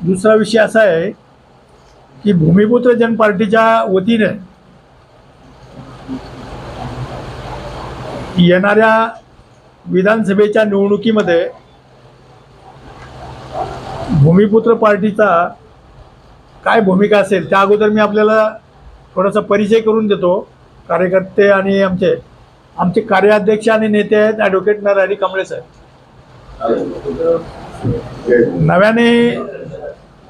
दुसरा विषय असा आहे की भूमिपुत्र जन पार्टीच्या वतीने येणाऱ्या विधानसभेच्या निवडणुकीमध्ये भूमिपुत्र पार्टीचा काय भूमिका असेल त्या अगोदर मी आपल्याला थोडासा परिचय करून देतो. कार्यकर्ते आणि आमचे आमचे कार्याध्यक्ष आणि नेते आहेत ॲडव्होकेट नरहरी कांबळे साहेब. नव्याने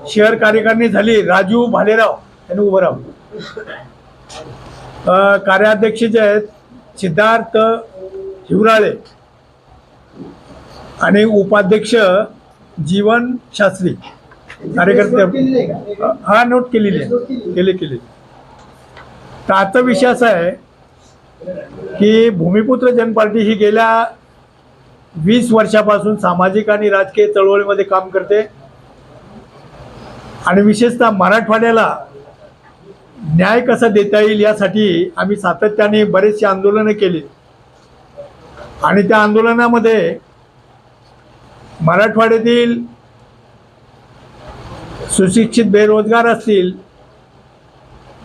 शहर कार्यकारिणी झाली राजू भालेराव यांनी उभं राहून. अ, कार्याध्यक्ष जे आहेत सिद्धार्थ हिवराळे आणि उपाध्यक्ष जीवन शास्त्री. कार्यकर्ते हा नोट केलेली आहे. केले केले. तर आता विषय असा आहे की भूमिपुत्र जन पार्टी ही गेल्या वीस वर्षापासून सामाजिक आणि राजकीय चळवळीमध्ये काम करते. आणि विशेषतः मराठवाड्याला न्याय कसा देता येईल यासाठी आम्ही सातत्याने बरेचशी आंदोलनं केली. आणि त्या आंदोलनामध्ये मराठवाड्यातील सुशिक्षित बेरोजगार असतील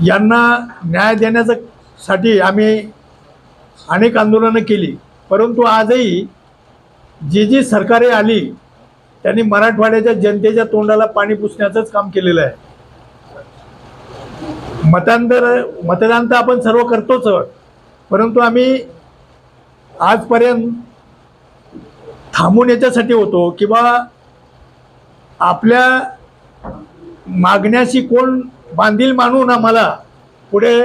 यांना न्याय देण्याचं साठी आम्ही अनेक आंदोलनं केली. परंतु आजही जी जी सरकारे आली त्यांनी मराठवाड्याच्या जनतेच्या तोंडाला पाणी पुसण्याचंच काम केलेलं आहे. मतांतर मतदान तर आपण सर्व करतोच परंतु आम्ही आजपर्यंत थांबून याच्यासाठी होतो किंवा आपल्या मागण्याशी कोण बांधील मानून आम्हाला पुढे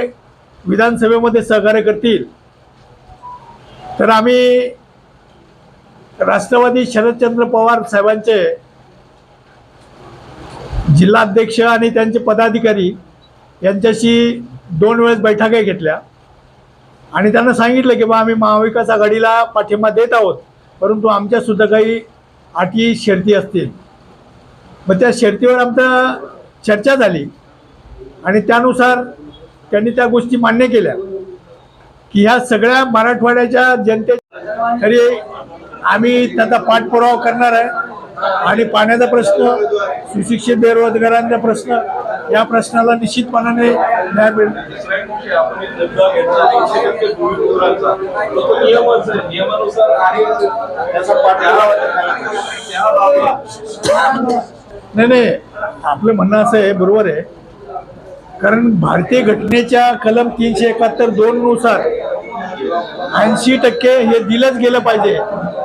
विधानसभेमध्ये सहकार्य करतील. तर आम्ही राष्ट्रवादी शरदचंद्र पवार साहेबांचे जिल्हाध्यक्ष आणि त्यांचे पदाधिकारी यांच्याशी दोन वेळेस बैठका घेतल्या. आणि त्यांना सांगितलं की बा आम्ही महाविकास आघाडीला पाठिंबा देत आहोत परंतु आमच्यासुद्धा काही अटी शर्ती असतील. मग त्या शर्तीवर आमचा चर्चा झाली. आणि त्यानुसार त्यांनी त्या गोष्टी मान्य केल्या. की ह्या सगळ्या मराठवाड्याच्या जनते तरी आम्ही त्याचा पाठपुरावा करणार आहे. आणि पाण्याचा प्रश्न सुशिक्षित बेरोजगारांचा प्रश्न या प्रश्नाला निश्चितपणाने न्याय मिळेल. नाही नाही आपलं म्हणणं असं आहे बरोबर आहे. कारण भारतीय घटनेच्या कलम तीनशे एकाहत्तर दोन नुसार ऐंशी टक्के हे दिलंच गेलं पाहिजे.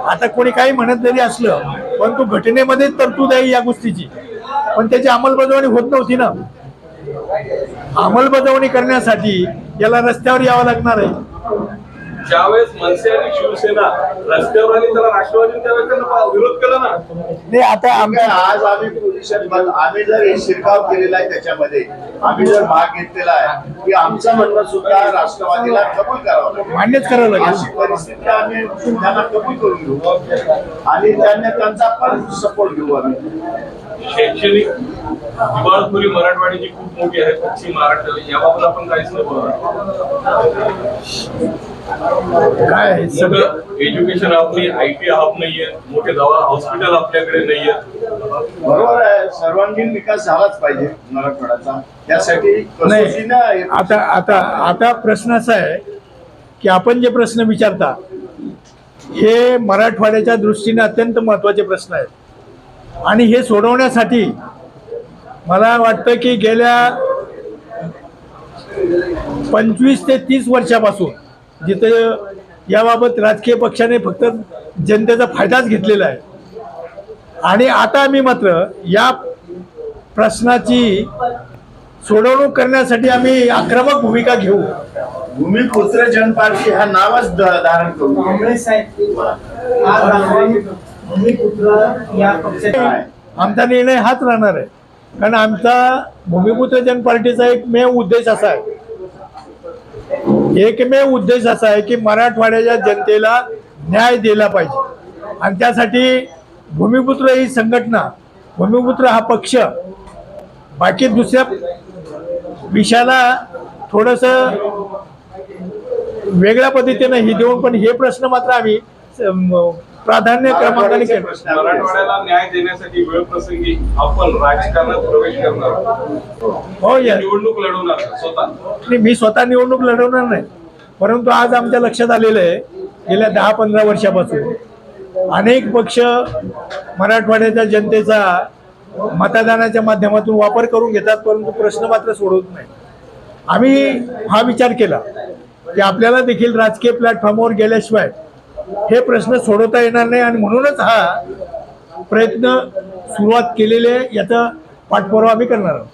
आता कोणी काही म्हणत जरी असलं परंतु घटनेमध्ये तरतूद आहे या गोष्टीची. पण त्याची अंमलबजावणी होत नव्हती ना. अंमलबजावणी करण्यासाठी याला रस्त्यावर यावं लागणार आहे. ज्यावेळेस मनसे आणि शिवसेना रस्त्यावर आली त्याला राष्ट्रवादीने त्यावेळेस त्यांना विरोध केला ना. नाही आता आमच्या आमच्या आज आम्ही पोझिशन आम्ही जर हे शिरकाव केलेला आहे त्याच्यामध्ये आम्ही जर भाग घेतलेला आहे की आमचं म्हणणं सुद्धा राष्ट्रवादीला कबूल करावं लागेल. मान्यच करावं लागेल. अशी परिस्थिती आम्ही त्यांना कबूल करून घेऊ. आणि त्यांना त्यांचा पण सपोर्ट घेऊ आम्ही. शैक्षणिक दिवाळखोरी मराठवाड्याची खूप मोठी आहे पश्चिम महाराष्ट्र याबाबत आपण काहीच नाही बोलणार. काय आहे? सगळं एज्युकेशन हब नाही आय टी हब नाहीये मोठे दवा हॉस्पिटल आपल्याकडे नाहीये. बरोबर आहे. सर्वांगीण विकास झालाच पाहिजे मराठवाड्याचा. त्यासाठी नाही आता आता आता प्रश्न असा आहे की आपण जे प्रश्न विचारता हे मराठवाड्याच्या दृष्टीने अत्यंत महत्त्वाचे प्रश्न आहेत. आणि हे सोडवण्यासाठी मला वाटतं की गेल्या पंचवीस ते तीस वर्षापासून जिथं याबाबत राजकीय पक्षाने फक्त जनतेचा फायदाच घेतलेला आहे. आणि आता आम्ही मात्र या प्रश्नाची सोडवणूक करण्यासाठी आम्ही आक्रमक भूमिका घेऊ. भूमिपुत्र जनपार्टी हा नावच धारण करू. आमचा निर्णय हाच राहणार आहे. कारण आमचा भूमिपुत्र जन पार्टीचा एकमेव उद्देश असा आहे. एकमेव उद्देश असा आहे की मराठवाड्याच्या जनतेला न्याय दिला पाहिजे. आणि त्यासाठी भूमिपुत्र ही संघटना भूमिपुत्र हा पक्ष बाकी दुसऱ्या विषयाला थोडंसं वेगळ्या पद्धतीनं ही देऊन पण हे प्रश्न मात्र आम्ही प्राधान्य क्रमांकाने केलं. मराठवाड्याला न्याय देण्यासाठी वेळ प्रसंगी आपण राजकारणात प्रवेश करणार हो या. निवडणूक लढवणार स्वतः? नाही, मी स्वतः निवडणूक लढवणार नाही. परंतु आज आमच्या लक्षात आलेलं आहे गेल्या दहा पंधरा वर्षापासून अनेक पक्ष मराठवाड्याच्या जनतेचा मतदानाच्या माध्यमातून वापर करून घेतात परंतु प्रश्न मात्र सोडवत नाही. आम्ही हा विचार केला की आपल्याला देखील राजकीय प्लॅटफॉर्मवर गेल्याशिवाय हे प्रश्न सोडवता येणार नाही आणि म्हणूनच हा प्रयत्न सुरुवात केलेले आहे याचा पाठपुरावा आम्ही करणार आहोत.